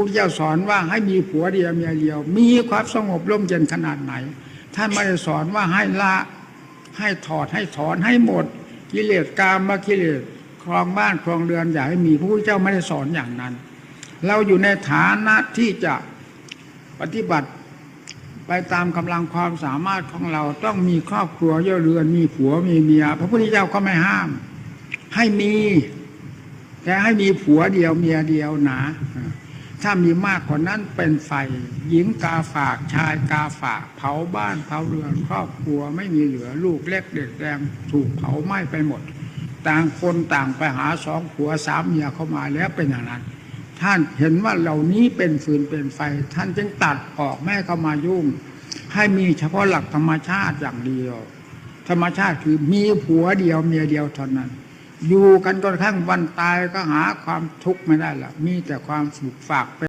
พุทธเจ้าสอนว่าให้มีผัวเดียวเมียเดียว มีความสงบร่มเย็นขนาดไหน ท่านไม่ได้สอนว่าให้ละให้ถอดให้ถอนให้หมด กิเลสกามมากิเลสครองบ้านครองเรือนอย่าให้มีพระพุทธเจ้าไม่ได้สอนอย่างนั้น เราอยู่ในฐานะที่จะปฏิบัติไปตามกำลังความสามารถของเราต้องมีครอบครัวเย่อเรือนมีผัวมีเมียพระพุทธเจ้าก็ไม่ห้าม ให้มีแต่ให้มีผัวเดียวเมียเดียวนะ ถ้ามีมากกว่านั้นเป็นไฟ หญิงกาฝากชายกาฝาก เผาบ้านเผาเรือนครอบครัวไม่มีเหลือลูกเล็กเด็กแดงถูกเผาไหม้ไปหมด ต่างคนต่างไปหาสองผัวสามเมียเข้ามาแล้วเป็นอย่างนั้น ท่านเห็นว่าเหล่านี้เป็นฟืนเป็นไฟ ท่านจึงตัดออกไม่เข้ามายุ่ง ให้มีเฉพาะหลักธรรมชาติอย่างเดียว ธรรมชาติคือมีผัวเดียวเมียเดียวเท่านั้น อยู่กันจนข้างวันตายก็หาความทุกข์ไม่ได้ละมีแต่ความสุขฝากไป